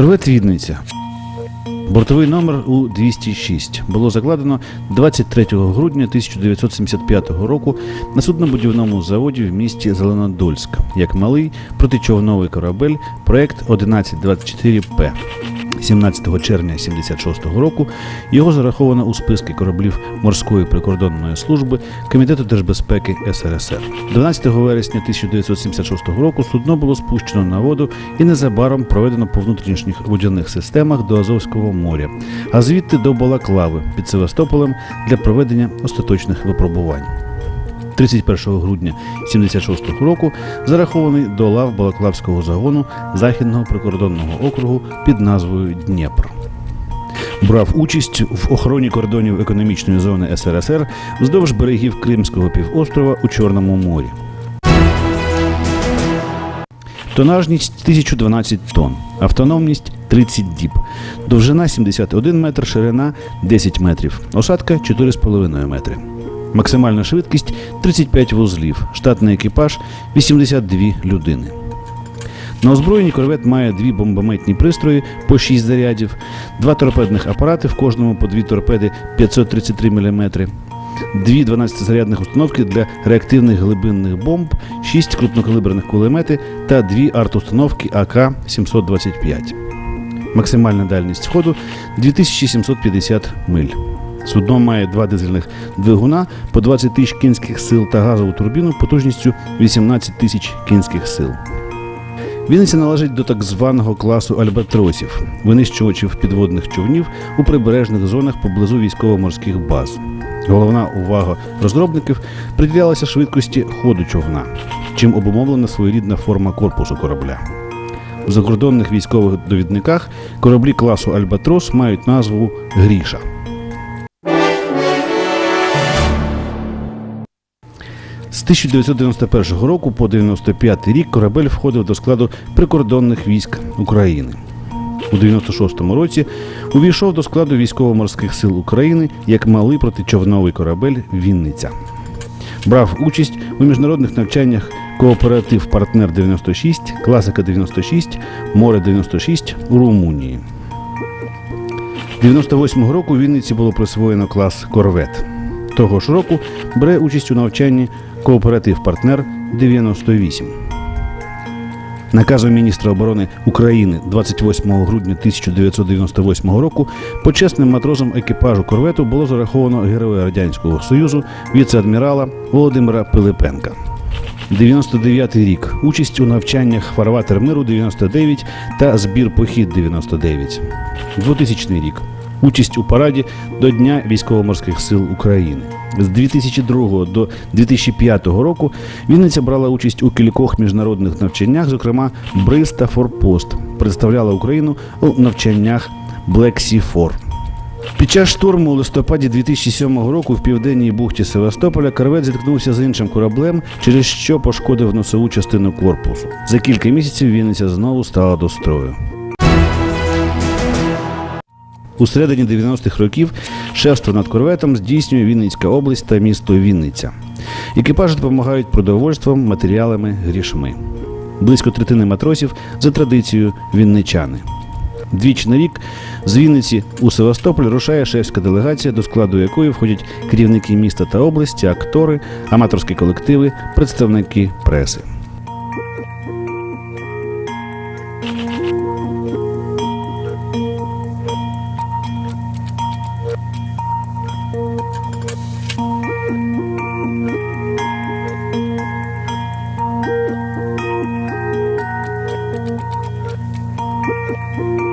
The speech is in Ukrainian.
Корвет Відниця. Бортовий номер у 206 було закладено 23 грудня 1975 року на суднобудівному заводі в місті Зеленодольськ як малий протичовновий корабель проект 1124П. 17 червня 76 року його зараховано у списки кораблів морської прикордонної служби Комітету держбезпеки СРСР. 12 вересня 1976 року судно було спущено на воду і незабаром проведено по внутрішніх водяних системах до Азовського моря, а звідти до Балаклави під Севастополем для проведення остаточних випробувань. 31 грудня 76 року зарахований до лав Балаклавського загону Західного прикордонного округу під назвою Дніпр. Брав участь в охороні кордонів економічної зони СРСР вздовж берегів Кримського півострова у Чорному морі. Тонажність 1012 тонн, автономність 30 діб, довжина 71 метр, ширина 10 метрів, осадка 4,5 метри. Максимальна швидкість 35 вузлів, штатний екіпаж 82 людини. На озброєнні корвет має дві бомбометні пристрої по 6 зарядів, два торпедних апарати в кожному по дві торпеди 533 мм, дві 12-зарядних установки для реактивних глибинних бомб, 6 крупнокалиберних кулемети та дві арт-установки АК-725. Максимальна дальність ходу 2750 миль. Судно має два дизельних двигуна по 20 тисяч кінських сил та газову турбіну потужністю 18 тисяч кінських сил. Вінниця належить до так званого класу альбатросів, винищувачів підводних човнів у прибережних зонах поблизу військово-морських баз. Головна увага розробників приділялася швидкості ходу човна, чим обумовлена своєрідна форма корпусу корабля. У закордонних військових довідниках кораблі класу Альбатрос мають назву Гріша. 1991 року по 95 рік корабель входив до складу прикордонних військ України. У 96-му році увійшов до складу військово-морських сил України як малий протичовновий корабель Вінниця. Брав участь у міжнародних навчаннях Кооператив Партнер 96, Класика 96, Море 96 у Румунії. 98-го року Вінниці було присвоєно клас Корвет. Того ж року бере участь у навчанні Кооператив Партнер 98. Наказом міністра оборони України 28 грудня 1998 року почесним матросом екіпажу корвету було зараховано Героя Радянського Союзу віце-адмірала Володимира Пилипенка. 99-й рік. Участь у навчаннях Фарватер миру 99 та збір похід 99. 2000 рік. Участь у параді до Дня військово-морських сил України. З 2002 до 2005 року Вінниця брала участь у кількох міжнародних навчаннях, зокрема Бриз та Форпост. Представляла Україну у навчаннях Black Sea 4. Під час штурму у листопаді 2007 року в південній бухті Севастополя корвет зіткнувся з іншим кораблем, через що пошкодив носову частину корпусу. За кілька місяців Вінниця знову стала до строю. У середині 90-х років шефство над корветом здійснює Вінницька область та місто Вінниця. Екіпажі допомагають продовольством, матеріалами, грішми. Близько третини матросів за традицією вінничани. Двічі на рік з Вінниці у Севастополь рушає шефська делегація, до складу якої входять керівники міста та області, актори, аматорські колективи, представники преси. Bye.